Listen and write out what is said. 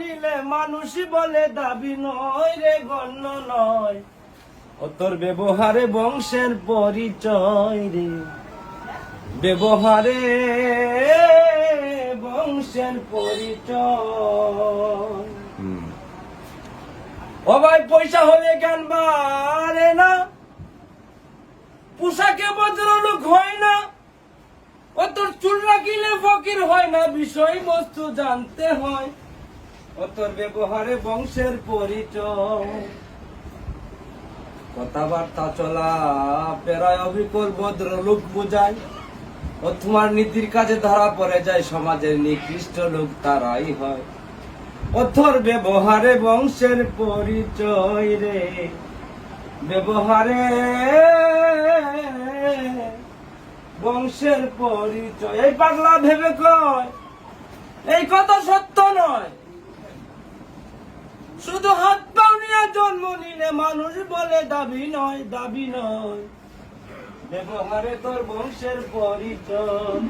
নিলে মানুষই বলে দাবি নয় রে গণ্য নয়। ও তোর ব্যবহারে বংশের পরিচয় রে। ব্যবহারে বংশের পরিচয়। ও ভাই পয়সা হলে কেন বাড়ে না। পোশাকে ভদ্রলোক হয় রাখিলে ফকির হয় না বিষয়, বস্তু জানতে হয়। ও তোর ব্যবহারে বংশের পরিচয়। কথাবার্তা চলা পেরায় অবিকল ভদ্রলোক বোঝায়। ও তোমার নীতির কাজে ধরা পড়ে যায়, সমাজের নিকৃষ্ট লোক তারাই হয়। তোর ব্যবহারে বংশের পরিচয় রে, ব্যবহারে বংশের পরিচয়। এই পাগলা ভেবে কয়, এই কথা সত্য নয়। শুধু হাত পাও নিয়ে জন্ম নিলে মানুষ বলে দাবি নয় দাবি নয়। ব্যবহারে তোর বংশের পরিচয়।